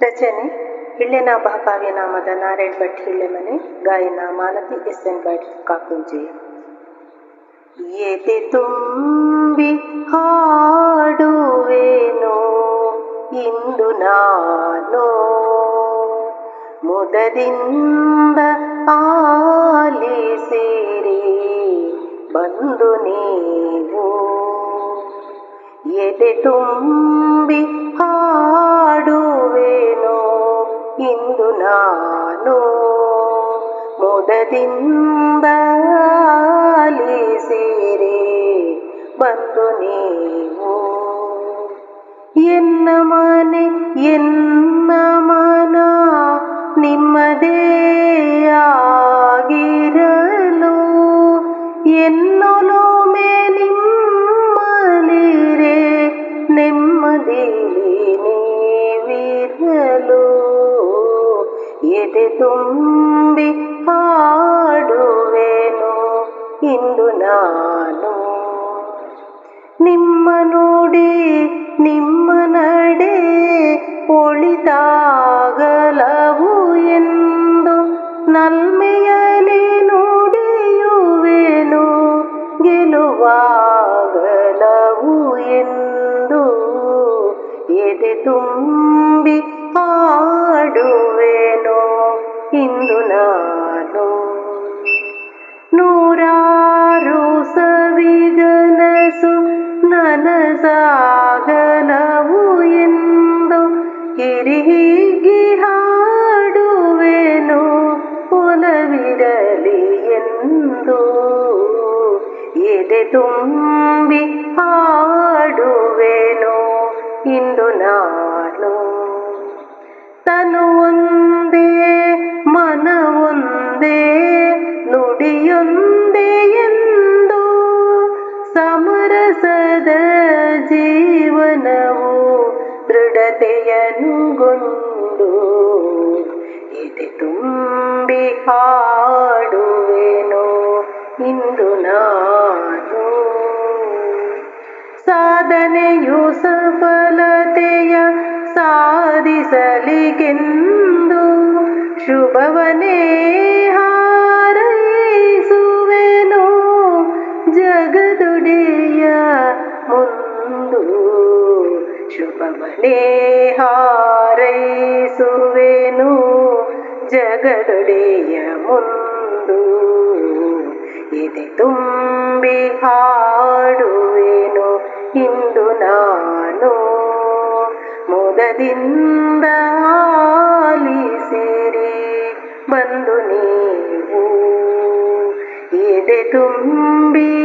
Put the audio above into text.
ರಚನೆ ಹಿಳ್ಳೆನ ಕಾವ್ಯನಾಮದ ನಾರಾಯಣ್ ಭಟ್ ಹಿಳ್ಳೆಮನೆ ಗಾಯನ Malathi S N Bhat Kakunji ಎದೆ ತುಂಬಿ ಹಾಡುವೆನು ಇಂದು ನಾನು ಮುದದಿಂದ ಆಲಿಸಿರಿ ಬಂದು ನೀವು ಎದೆ ತುಂಬಿ ಹಾಡುವೆನು ನಾನು ಮುದದಿಂದ ಸೀರೆ ಬಂದು ನೀವು ಎನ್ನ ಮನೆ ಎನ್ನ ಎದೆ ತುಂಬಿ ಹಾಡುವೆನು. ಇಂದು ನಾನು ನಿಮ್ಮ ನುಡಿ, ನಿಮ್ಮ ನಡೆ ಒಳಿತಾಗಲವು ಎಂದು ನಲ್ಮೆಯಲ್ಲಿ ನುಡಿಯುವೆನು. ಗೆಲುವಾಗಲವು ಎಂದು ಎದೆ ತುಂಬಿ ಹಾಡುವೆನು ನಾನು ನೂರಾರು ಸವಿಗನಸು ನನಸಾಗನವು ಎಂದು ಹಿರಿಗಿ ಹಾಡುವೆನು. ಒಲವಿರಲಿ ಎಂದು ಎದೆ ತುಂಬಿ ಹಾಡುವೆನು. ಇಂದು ನಾನು ತನು ಒಂದೇ ನುಡಿಯೊಂದೇ ಎಂದು ಸಮರಸದ ಜೀವನವು ದೃಢತೆಯನುಗೊಂಡು ಎದೆ ತುಂಬಿ ಹಾಡುವೆನು ಇಂದು ನಾನು ಸಾಧನೆಯು ಸಫಲತೆಯ ಸಾಧಿಸಲಿಗೆಂದು ಶುಭವನೇ ಶುಭವನೇ ಹಾರೈಸುವೆನು ಜಗದೊಡೆಯ ಮುಂದು. ಎದೆ ತುಂಬಿ ಹಾಡುವೆನು, ಇಂದು ನಾನು ಮುದದಿಂದ ಆಲಿಸಿರಿ ಬಂದು ನೀವು. ಎದೆ ತುಂಬಿ